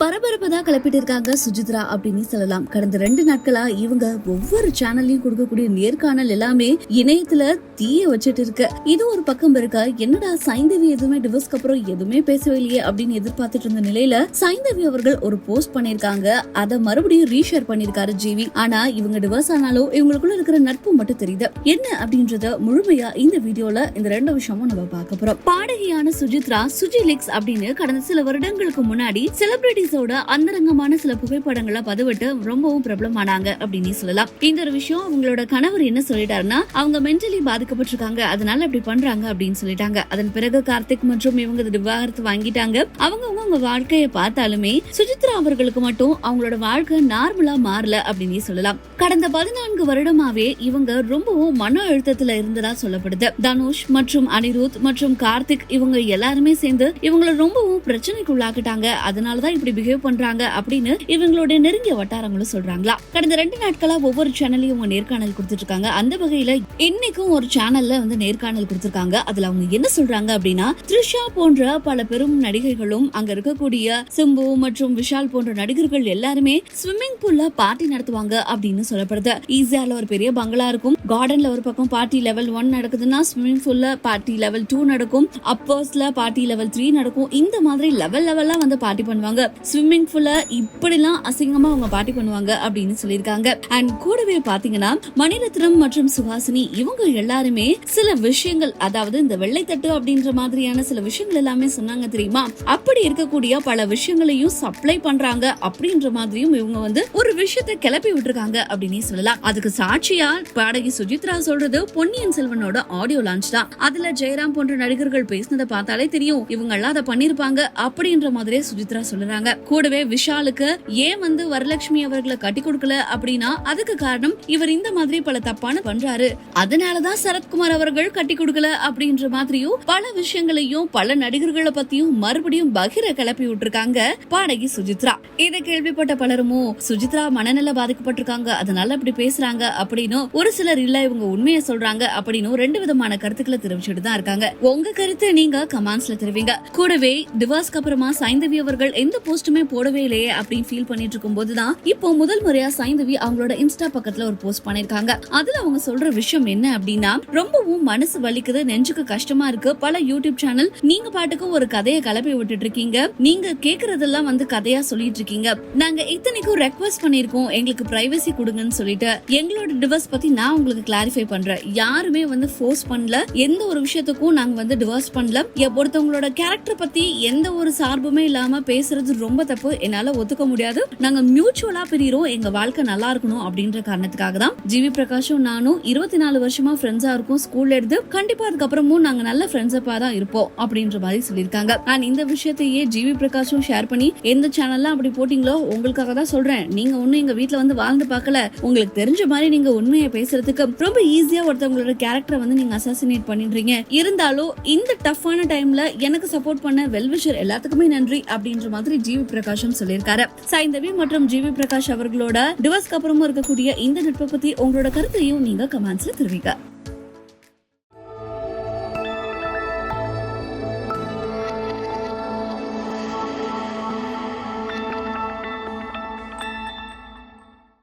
பரபரப்பதா தான் கிளப்பிட்டு இருக்காங்க சுஜித்ரா அப்படின்னு சொல்லலாம். கடந்த ரெண்டு நாட்களா இவங்க ஒவ்வொரு சேனல்லையும் கொடுக்கக்கூடிய நேர்காணல் எல்லாமே இணையத்துல தீய வச்சுட்டு இருக்கு. இது ஒரு பக்கம் இருக்க? என்னடா சைந்தவி எதுவுமே டிவோர்ஸ்க்கு அப்புறம் எதுவுமே பேசவே இல்லையே அப்படின்னு எதிர்பார்த்துட்டு இருந்த நிலையில சைந்தவி அவர்கள் ஒரு போஸ்ட் பண்ணிருக்காங்க அதை மறுபடியும் ரீஷேர் பண்ணிருக்காரு ஜீவி. ஆனா இவங்க டிவோர்ஸ் ஆனாலும் இவங்களுக்குள்ள இருக்கிற நட்பு மட்டும் தெரியுது. என்ன அப்படின்றத முழுமையா இந்த வீடியோல இந்த ரெண்டு விஷயமும் நம்ம பார்க்க போறோம். பாடகியான சுஜித்ரா சுஜி லிக்ஸ் அப்படின்னு கடந்த சில வருடங்களுக்கு முன்னாடி செலிபிரிட்டிஸோட அந்தரங்கமான சில புகைப்படங்களை பதிவிட்டு ரொம்பவும் பிரபலமானாங்க அப்படின்னு சொல்லலாம். இந்த ஒரு விஷயம் அவங்களோட கணவர் என்ன சொல்லிட்டாருன்னா அவங்க மென்டலி பாதிக்கப்பட்டிருக்காங்க அதனால அப்படி பண்றாங்க அப்படின்னு சொல்லிட்டாங்க. அதன் பிறகு கார்த்திக் மற்றும் இவங்க விவாகரத்து வாங்கிட்டாங்க. அவங்கவுங்க அவங்க வாழ்க்கையை பார்த்தாலுமே சுஜித்ரா அவர்களுக்கு மட்டும் அவங்களோட வாழ்க்கை நார்மலா மாறல அப்படின்னு சொல்லலாம். கடந்த பதினான்கு வருடமாவே இவங்க ரொம்பவும் மன அழுத்தத்துல இருந்ததா சொல்லப்படுது. தனுஷ் மற்றும் அனிருத் மற்றும் கார்த்திக் இவங்க எல்லாருமே சேர்ந்து இவங்கள ரொம்பவும் பிரச்சனைக்கு உள்ளாக்கிட்டாங்க அதனாலதான் இப்படி பிஹேவ் பண்றாங்க அப்படின்னு இவங்களுடைய நெருங்கிய வட்டாரங்களும் சொல்றாங்களா. கடந்த ரெண்டு நாட்களா ஒவ்வொரு சேனல்லையும் அவங்க நேர்காணல் கொடுத்துட்டு இருக்காங்க அந்த வகையில இன்னைக்கும் ஒரு சேனல்ல வந்து நேர்காணல் கொடுத்திருக்காங்க. அதுல அவங்க என்ன சொல்றாங்க அப்படின்னா த்ரிஷா போன்ற பல பெரும் நடிகைகளும் அங்க இருக்கக்கூடிய சிம்பு மற்றும் விஷால் போன்ற நடிகர்கள் எல்லாருமே ஸ்விம்மிங் பூல்ல பார்ட்டி நடத்துவாங்க அப்படின்னு சொல்லப்படுது. ஈஸியால ஒரு பெரிய பங்களா இருக்கும். கார்டன்ல ஒரு பக்கம் பார்ட்டி லெவல் ஒன் நடக்குதுன்னா ஸ்விம்மிங் பூல்ல பார்ட்டி லெவல் டூ நடக்கும். அப்பர்ஸ்ல பார்ட்டி லெவல் த்ரீ நடக்கும். இந்த மாதிரி லெவல் லெவலா வந்து பார்ட்டி பண்ணுவாங்க. ஸ்விம்மிங் பூல்ல இப்படிலாம் அசிங்கமா அவங்க பாட்டி பண்ணுவாங்க அப்படின்னு சொல்லியிருக்காங்க. அண்ட் கூடவே பாத்தீங்கன்னா மணிரத்னம் மற்றும் சுஹாசினி இவங்க எல்லாருமே சில விஷயங்கள் அதாவது இந்த வெள்ளைத்தட்டு அப்படின்ற மாதிரியான சில விஷயங்கள் எல்லாமே சொன்னாங்க தெரியுமா? அப்படி இருக்கக்கூடிய பல விஷயங்களையும் சப்ளை பண்றாங்க அப்படின்ற மாதிரியும் இவங்க வந்து ஒரு விஷயத்தை கிளப்பி விட்டுருக்காங்க அப்படின்னு சொல்லலாம். அதுக்கு சாட்சியா பாடகி சுஜித்ரா சொல்றது பொன்னியின் செல்வனோட ஆடியோ லான்ச் தான். அதுல ஜெயராம் போன்ற நடிகர்கள் பேசினதை பார்த்தாலே தெரியும் இவங்க எல்லாம் அதை பண்ணிருப்பாங்க அப்படின்ற மாதிரியே சுஜித்ரா சொல்லுறாங்க. கூடவே விஷாலுக்கு ஏன் வந்து வரலட்சுமி அவர்களை கட்டி கொடுக்கல அப்படின்னா அதுக்கு காரணம் இவர் இந்த மாதிரி பல தப்பான பண்றாரு. அதனாலதான் சரத்குமார் அவர்கள் கட்டி கொடுக்கல அப்படின்ற மாதிரியும் பல விஷயங்களையும் பல நடிகர்களை பத்தியும் மறுபடியும் பகிர கிளப்பி விட்டுருக்காங்க பாடகி சுஜித்ரா. இதை கேள்விப்பட்ட பலருமோ சுஜித்ரா மனநல பாதிக்கப்பட்டிருக்காங்க அதனால அப்படி பேசுறாங்க அப்படின்னு ஒரு சிலர் இல்ல இவங்க உண்மையை சொல்றாங்க அப்படின்னு ரெண்டு விதமான கருத்துக்களை தெரிவிச்சுட்டு தான் இருக்காங்க. உங்க கருத்தை நீங்க கமெண்ட்ஸ்ல தெரிவிங்க. கூடவே டிவோர்ஸ்க்கு அப்புறமா சைந்தவி அவர்கள் எந்த போஸ்ட் போஸ்ட்டுமே போடவே இல்லையே அப்படின்னு ஃபீல் பண்ணிட்டு இருக்கும் போதுதான் இப்போ முதல் முறையா சைந்தவி அவங்களோட இன்ஸ்டா பக்கத்துல ஒரு போஸ்ட் பண்ணிருக்காங்க. அதுல அவங்க சொல்ற விஷயம் என்ன அப்படின்னா ரொம்பவும் மனசு வலிக்குது நெஞ்சுக்கு கஷ்டமா இருக்கு. பல யூடியூப் சேனல் நீங்க பாட்டுக்கு ஒரு கதையை கலப்பி விட்டுட்டு இருக்கீங்க. நீங்க கேக்குறதெல்லாம் வந்து கதையா சொல்லிட்டு இருக்கீங்க. நாங்க இத்தனைக்கும் ரெக்வஸ்ட் பண்ணிருக்கோம் எங்களுக்கு பிரைவசி கொடுங்கன்னு சொல்லிட்டு. எங்களோட டிவர்ஸ் பத்தி நான் உங்களுக்கு கிளாரிஃபை பண்றேன். யாருமே வந்து ஃபோர்ஸ் பண்ணல. எந்த ஒரு விஷயத்துக்கும் நாங்க வந்து டிவர்ஸ் பண்ணல. எ- ஒருத்தவங்களோட கேரக்டர் பத்தி எந்த ஒரு சார்புமே இல்லாம பேசுறது ரொம்ப தப்பு. என்னால ஒத்துக்க முடியாது. நாங்க மியூச்சுவலா பிரிகிறோம் எங்க வாழ்க்கை நல்லா இருக்கணும் அப்படின்ற காரணத்துக்காக தான் ஜிவி பிரகாஷும் நானும் இருபத்தி நாலு வருஷமா ஃப்ரெண்ட்ஸா இருக்கும். ஸ்கூல்ல இருந்து கண்டிப்பா அதுக்கப்புறமும் நாங்க நல்ல ஃப்ரெண்ட்ஸப்பா தான் இருப்போம் அப்படின்ற மாதிரி சொல்லியிருக்காங்க. அண்ட் இந்த விஷயத்தையே ஜிவி பிரகாஷும் ஷேர் பண்ணி எந்த சேனல்லாம் அப்படி போட்டீங்களோ உங்களுக்காக தான் சொல்றேன். நீங்க ஒண்ணும் எங்க வீட்டுல வந்து வாழ்ந்து பார்க்கல. உங்களுக்கு தெரிஞ்ச மாதிரி நீங்க உண்மையை பேசுறதுக்கு ரொம்ப ஈஸியா ஒருத்தவங்களோட கேரக்டரை வந்து நீங்க அசாசினேட் பண்ணிடுறீங்க. இருந்தாலும் இந்த டஃப்பான டைம்ல எனக்கு சப்போர்ட் பண்ண வெல்விஷர் எல்லாத்துக்குமே நன்றி அப்படின்ற மாதிரி ஜிவி பிரகாஷும் சொல்லியிருக்காரு. சாய்ந்தவி மற்றும் ஜிவி பிரகாஷ் அவர்களோட டிவர்ஸ்க்கு அப்புறமும் இருக்கக்கூடிய இந்த நட்பை பத்தி உங்களோட கருத்தையும் நீங்க கமெண்ட்ஸ்ல தெரிவிக்க